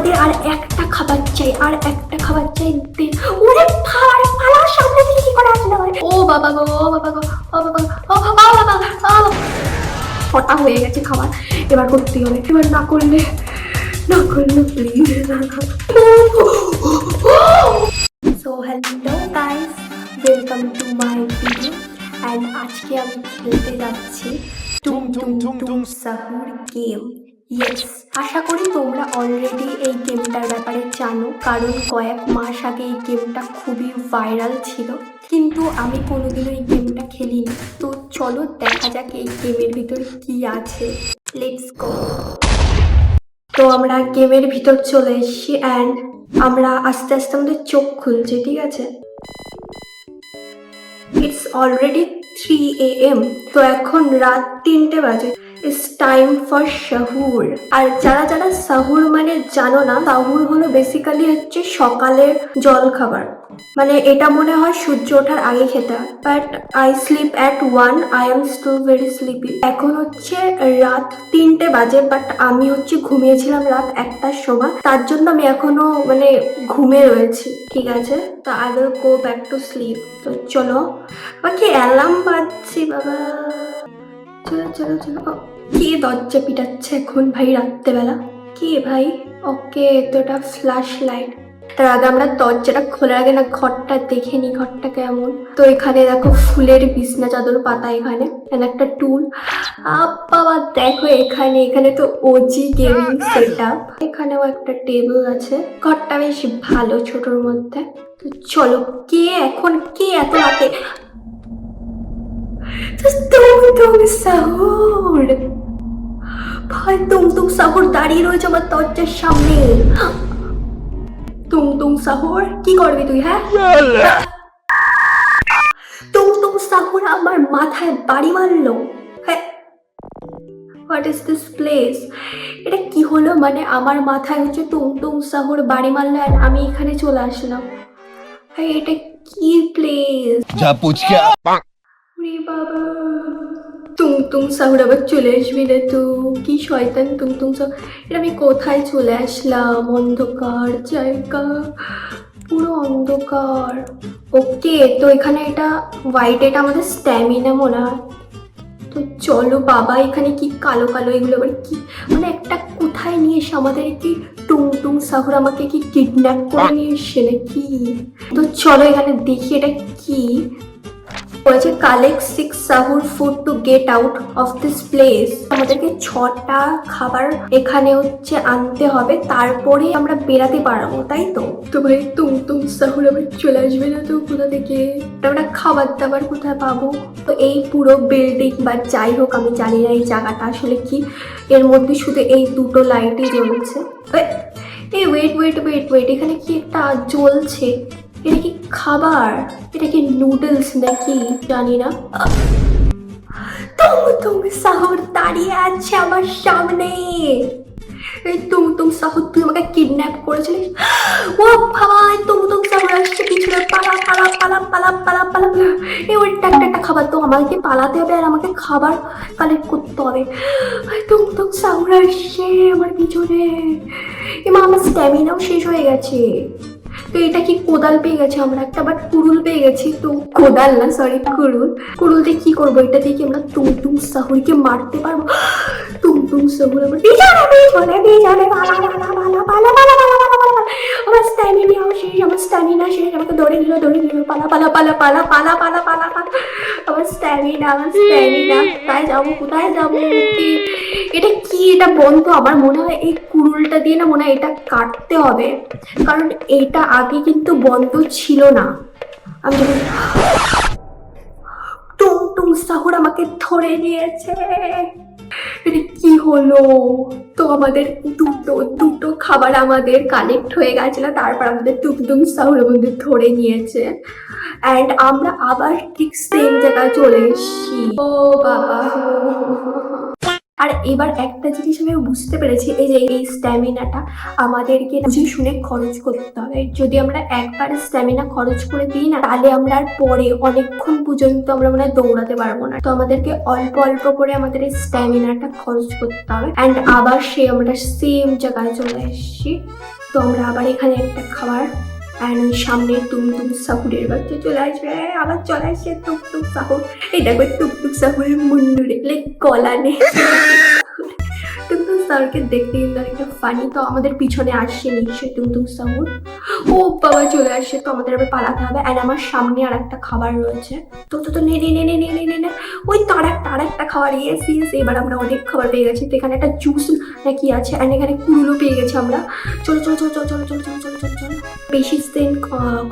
আমাদের আর একটা খাবার চাই, আর একটা খাবার চাই ওরে ভাই পালা সামনে থেকে কি করে আসলে ও বাবা গো, ও বাবা গো, ও বাবা ও বাবা ও বাবা। ফটা হয়ে গেছে খাবার। এবার করতে হবে। এবার না করলে না করলে please so hello guys welcome to my video and আজকে আমি খেলতে যাচ্ছি টুম টুম টুম টুম সাহুর গেম। ইয়েস আশা করি তোমরা অলরেডি এই গেমটার ব্যাপারে জানো, কারণ কয়েক মাস আগে এই গেমটা খুবই ভাইরাল ছিল। কিন্তু আমি কোনোদিনও এই গেমটা খেলিনি। তো চলো দেখা যাক এই গেমের ভিতরে কি আছে। লেটস গো তো আমরা গেমের ভিতর চলে এসেছি অ্যান্ড আমরা আস্তে আস্তে আমাদের চোখ খুলছে, ঠিক আছে? It's already three A M তো এখন রাত তিনটে বাজে। ইটস টাইম ফর শাহুর আর যারা যারা সাহুর মানে জানো না সাহুর হলো বেসিক্যালি হচ্ছে সকালের জল খাবার মানে এটা মনে হয় সূর্য ওঠার আগে খেতে but I sleep at one I am still very sleepy এখন হচ্ছে রাত তিনটে বাজে বাট আমি হচ্ছে ঘুমিয়েছিলাম রাত একটার সময়। তার জন্য আমি এখনও মানে ঘুমে রয়েছি, ঠিক আছে? তো I will go back to sleep তো চলো। বাকি অ্যালার্ম বাজছে, বাবা। চলো চলো চলো। কে দরজা পিটাচ্ছে এখন ভাই রাত্রেবেলা? কে ভাই? ওকে তো এটা ফ্ল্যাশ লাইট তার আগে আমরা দরজাটা খোলার আগে না ঘরটা দেখে নি, ঘরটা কেমন? তো এখানে দেখো ফুলের বিছনা, চাদর, পাতা এখানে একটা টুল বাবা দেখো এখানে এখানে তো ওজি গেমিং সেট আপ এখানেও একটা টেবিল আছে। ঘরটা বেশ ভালো ছোটর মধ্যে। তো চলো, কে এখন, কে এত রাতে? তুমতুম সাহুর ভাই তুমতুম সাহুর দাঁড়িয়ে রয়েছে আমার দরজার সামনে। তুমতুম সাহুর কি করবি তুই হ্যাঁ? তুমতুম সাহুর আমার মাথায় বাড়ি মারলো। হ্যাঁ। হোয়াট ইজ দিস প্লেস এটা কি হলো? মানে আমার মাথায় হচ্ছে তুমতুম সাহুর বাড়ি মারলো আর আমি এখানে চলে আসলাম। ভাই এটা কি প্লেস যা পুচকে। ওরে বাবা। তুম সাহুর আবার চলে আসবি না তো, কি শয়তান তুম সাহুর এটা আমি কোথায় চলে আসলাম? অন্ধকার জায়গা, পুরো অন্ধকার। ওকে, তো এখানে এটা হোয়াইট এটা আমাদের স্ট্যামিনা মনে হয়। তো চলো বাবা, এখানে কি কালো কালো এগুলো আবার কি? মানে একটা কোথায় নিয়ে এসে আমাদের কি টুং টুং সাহুর আমাকে কি কিডন্যাপ করে নিয়ে এসছে নাকি? তো চলো এখানে দেখি এটা কি। বলেছে collect six সাহুর food to get out of this place আমাদেরকে ছটা খাবার এখানে হচ্ছে আনতে হবে তারপরে আমরা বেরাতে পারব তাই তো? তো ভাই তুম তুম সাহুর আবার চলে আসবে না তো কোথা থেকে? আমরা খাবার দাবার কোথায় পাবো? তো এই পুরো বিল্ডিং বা যাই হোক আমি জানি না এই জায়গাটা আসলে কি। এর মধ্যে শুধু এই দুটো লাইটই জ্বলছে। এই ওয়েট ওয়েট ওয়েট ওয়েট এখানে কি একটা জ্বলছে? এটা কি খাবার? এটা কি নুডলস নাকি? জানি না। তুম তুম সাহর দাঁড়িয়ে আছে আমার সামনে। এই তুম তুম সাহর, তুই আমাকে কিডন্যাপ করেছিলিস? ও ভাই তুম তুম সাহর আসছে পিছনে। পালা পালা পালা পালা পালা পালা। এই ওইটা একটা একটা খাবার তো আমাকে পালাতে হবে আর আমাকে খাবার কালেক্ট করতে হবে। তুম তুম সাহর আসছে আমার পিছনে। এমা আমার স্ট্যামিনাও শেষ হয়ে গেছে। তো এটা কি কোদাল পেয়ে গেছে আমরা একটা বাট কুড়ুল পেয়ে গেছি তো কোদাল না সরি কুড়ুল কুড়ুল দিয়ে কি করব এটা দিয়ে কি আমরা তুমতুম সাহুরকে মারতে পারব টুমটুম সাহুর আমার বেজানে বেজানে বেজানে বালা বালা বালা বালা বালা বালা আমার স্ট্যামিনাও শেষ আমার স্ট্যামিনা শেষ আমাকে দৌড়ে দিল দৌড়ে দিল পালা পালা পালা পালা পালা পালা পালা আমার স্ট্যামিনা। আমার স্ট্যামিনা কোথায় যাব? কোথায় যাব এটা কি? এটা বন্ধ আমার মনে হয় এই কুড়ুলটা দিয়ে না, মনে হয় এটা কাটতে হবে। কারণ এটা আগে কিন্তু বন্ধ ছিল না। আমি টুং টুং, সাহুর আমাকে ধরে নিয়েছে। কি হলো? তো আমাদের দুটো দুটো খাবার আমাদের কালেক্ট হয়ে গেছিল, তারপর আমাদের টুকটুম সাহুল বন্ধু ধরে নিয়েছে। অ্যান্ড আমরা আবার ঠিক সেম জায়গায় চলে এসছি। ও বাবা। আর এবার একটা জিনিস আমি বুঝতে পেরেছি, এই যে এই স্ট্যামিনাটা আমাদেরকে বুঝে শুনে খরচ করতে হবে। যদি আমরা একবার স্ট্যামিনা খরচ করে দিই না, তাহলে আমরা আর পরে অনেকক্ষণ পর্যন্ত আমরা মানে দৌড়াতে পারব না। তো আমাদেরকে অল্প অল্প করে আমাদের এই স্ট্যামিনাটা খরচ করতে হবে। অ্যান্ড আবার সে আমরা সেম জায়গায় চলে এসেছি। তো আমরা আবার এখানে একটা খাবার অ্যান্ড সামনে টুমটুম সাহুরের বাচ্চা চলে আসবে। আবার চলে আসছে টুকটুক সাহুর এই দেখো টুকটুক সাহুরের মুন্ডুরে লাইক কলা নেই সাহুরকে দেখতে কিন্তু অনেকটা ফানি তো আমাদের পিছনে আসছে নিশ্চয়ই টুকটুক সাহুর ও বাবা চলে আসছে, তো আমাদের আবার পালাতে হবে। অ্যান্ড আমার সামনে আর একটা খাবার রয়েছে। তো তো তো নে নে নে নে নে নে নে ওই তার একটা, আর একটা খাবার ইয়েস ইয়েস এবার আমরা অনেক খাবার পেয়ে গেছি। তো এখানে একটা জুস নাকি আছে অ্যান্ড এখানে কুড়ুলো পেয়ে গেছি আমরা। চলো চলো চলো চলো চলো চলো চলো চলো চলো। চলো বেশি সেন্ট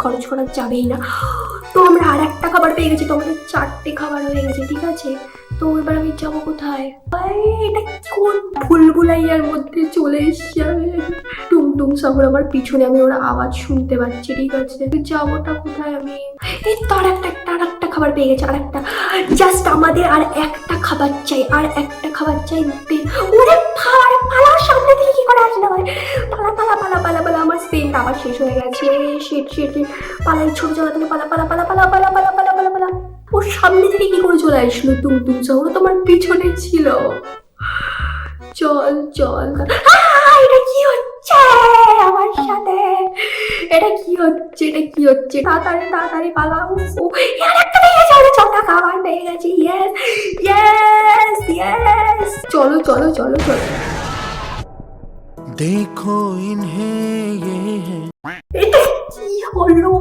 খরচ করা যাবেই না। তো আমরা আর একটা খাবার পেয়ে গেছি। তো আমাদের চারটে খাবার হয়ে গেছে, ঠিক আছে? তো এবার আমি যাব কোথায় এটা কোন ভুলভুলাইয়ার মধ্যে চলে এসছে টুমটুম সাগর আমার পিছনে আমি ওর আওয়াজ শুনতে পাচ্ছি ঠিক আছে যাবোটা কোথায় আমি এই তার একটা তার একটা খাবার পেয়ে গেছে আর একটা জাস্ট আমাদের আর একটা খাবার চাই আর একটা খাবার চাই ওরে ফার পালা সামনে থেকে কি করে আসলে হয় পালা পালা পালা পালা পালা আমার সেন্ট আবার শেষ হয়ে গেছে শেট শেট পালাই ছোট জায়গা থেকে পালা পালা পালা পালা পালা পালা ওর সামনে থেকে কি করে চলে আসলো? তুম চৌর তোমার পিছনে ছিল। চল চল। এটা কি হচ্ছে আমার সাথে? এটা কি হচ্ছে এটা কি হচ্ছে? তাড়াতাড়ি তাড়াতাড়ি পালাও। ও একটা পেয়ে গেছে আমি ছটা খাবার পেয়ে গেছে। ইয়েস ইয়েস ইয়েস চলো চলো চলো চলো। দেখো ইনহে ইয়ে এটা কি হলো?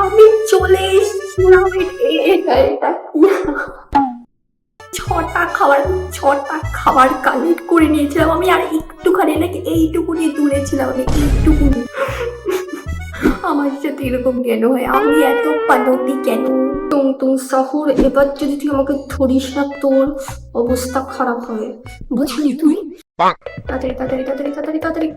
আমি চলে এসেছিলাম এটা এটা ছটা খাবার ছটা খাবার কালেক্ট করে নিয়েছিলাম আমি আর একটুখানি নাকি এইটুকুনি দূরে ছিলাম আমি এইটুকুনি। আমার সাথে এরকম কেন হয়? আমি এত পানতি কেন? তুম তুম শহর এবার যদি তুই আমাকে ধরিস না তোর অবস্থা খারাপ হবে। বুঝলি তুই? তাড়াতাড়ি তাড়াতাড়ি তাড়াতাড়ি তাড়াতাড়ি তাড়াতাড়ি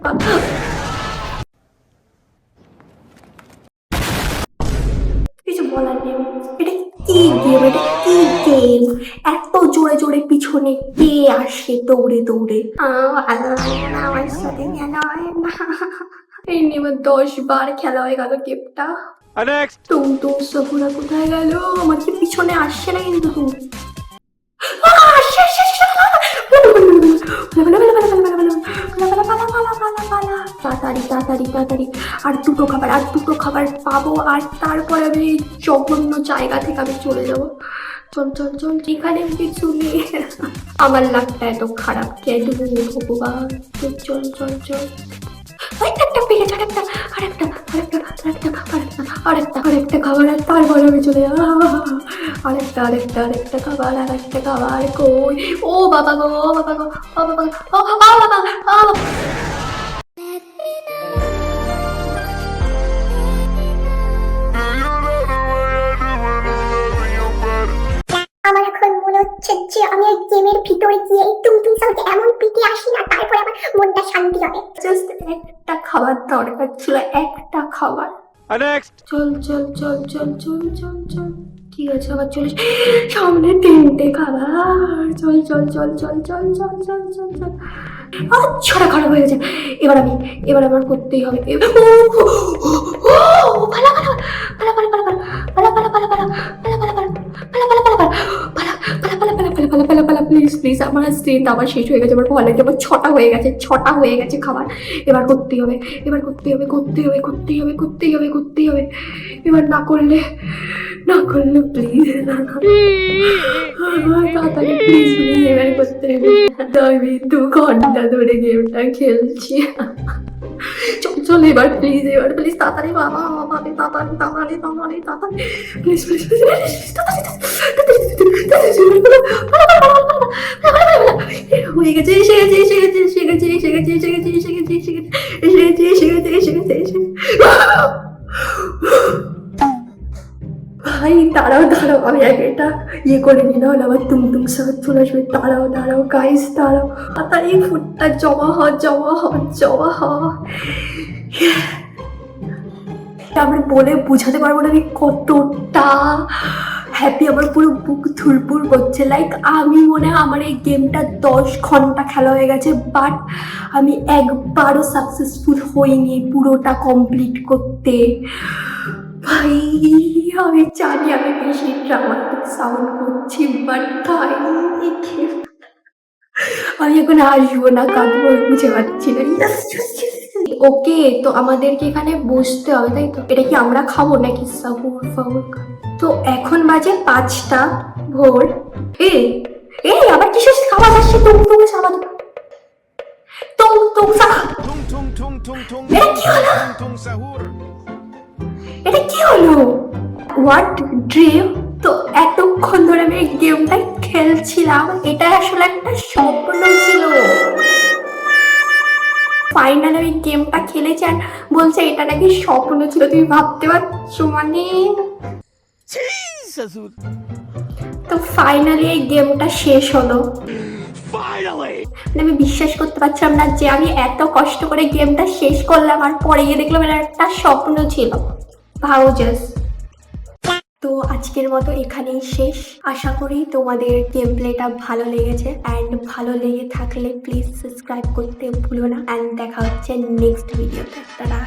গেম কি গেম এত জোরে জোরে পিছনে কে আসে দৌড়ে দৌড়ে? আমার সাথে হয় না। এই নিয়ে দশ বার খেলা হয়ে গেল গেমটা। তুম তুম সহুরা কোথায় গেল? আমার কি পিছনে আসছে না কিন্তু তাড়াতাড়ি তাড়াতাড়ি তাড়াতাড়ি। আর দুটো খাবার, আর দুটো খাবার পাবো, আর তারপরে আমি এই জঘন্য জায়গা থেকে আমি চলে যাব। চল চল চল, এখানে কিছু নেই। আমার লাকটা এত খারাপ কেন ভগবান? চল চল চল পেয়ে গেছে আরেকটা আরেকটা আরেকটা আরেকটা আরেকটা আরেকটা আরেকটা খাবার, আর তারপরে আমি চলে যাব। আরেকটা আরেকটা আরেকটা খাবার আরেকটা খাবার কই? ও বাবা গো বাবা গো, ও বাবা গো ও বাবা। ভিতরে গিয়ে এই তুমতুম সাউন্ডে এমন পিটি আসি না তারপরে আমার মনটা শান্তি হবে জাস্ট একটা খাবার দরকার ছিল একটা খাবার চল চল চল চল চল চল চল ঠিক আছে আবার চল সামনে তিনটে খাবার চল চল চল চল চল চল চল চল চল ছোট খারাপ হয়ে গেছে এবার আমি এবার আমার করতেই হবে পালা পালা পালা পালা পালা পালা পালা পালা পালা পালা পালা পালা পালা পালা পালা পালা পালা পালা পালা প্লিজ প্লিজ আমার স্ট্রেন্থ আবার শেষ হয়ে গেছে, আমার ভালো লাগছে আমার ছটা হয়ে গেছে, ছটা হয়ে গেছে খাবার। এবার করতেই হবে, এবার করতেই হবে করতেই হবে করতেই হবে করতেই হবে করতেই হবে। এবার না করলে না করলে প্লিজ তাড়াতাড়ি প্লিজ এবার করতে হবে। দু ঘণ্টা ধরে গেমটা খেলছি। চল চল এবার প্লিজ এবার প্লিজ তাড়াতাড়ি, বাবা বাবা তাড়াতাড়ি তাড়াতাড়ি তাড়াতাড়ি প্লিজ প্লিজ প্লিজ তাড়াতাড়ি। হয়ে গেছে এসে গেছে এসে গেছে এসে গেছে এসে গেছে এসে গেছে ভাই আমি এটা ইয়ে করে দাঁড়াও তাড়াতাড়ি ফুটটা জমা জমা জমা হ আমরা বলে বোঝাতে পারব না আমি কতটা হ্যাপি আমার পুরো বুক থুরপুর করছে। লাইক আমি মনে হয় আমার এই গেমটা দশ ঘণ্টা খেলা হয়ে গেছে বাট আমি একবারও সাকসেসফুল হইনি পুরোটা কমপ্লিট করতে। ভাই, আমি জানি আমি বেশি ড্রামাটিক সাউন্ড করছি বাট ভাই আমি এখন আসব না, কাঁদবো বুঝে পারছি না। ওকে তো আমাদেরকে এখানে বসতে হবে, তাই তো? এটা কি আমরা খাব নাকি সাহুর ফাহুর খা- তো এখন বাজে পাঁচটা ভোর। এ এই আবার কিসের খাবার আসছে? তুম তুম সাবান তুম তুম. এটা কি হলো? হোয়াট ড্রিম তো এতক্ষণ ধরে আমি এই গেমটা খেলছিলাম এটা আসলে একটা স্বপ্ন ছিল। ফাইনাল আমি গেমটা খেলেছি আর বলছে এটা নাকি স্বপ্ন ছিল তুমি ভাবতে পারছ মানে? Jesus. তো ফাইনালি এই গেমটা শেষ হলো। মানে আমি বিশ্বাস করতে পারছিলাম না যে আমি এত কষ্ট করে গেমটা শেষ করলাম আর পরে গিয়ে দেখলাম এটা একটা স্বপ্ন ছিল। ভাও তো আজকের মতো এখানেই শেষ। আশা করি তোমাদের গেম প্লেটা ভালো লেগেছে অ্যান্ড ভালো লেগে থাকলে প্লিজ সাবস্ক্রাইব করতে ভুলো না অ্যান্ড দেখা হচ্ছে নেক্সট ভিডিওতে তারা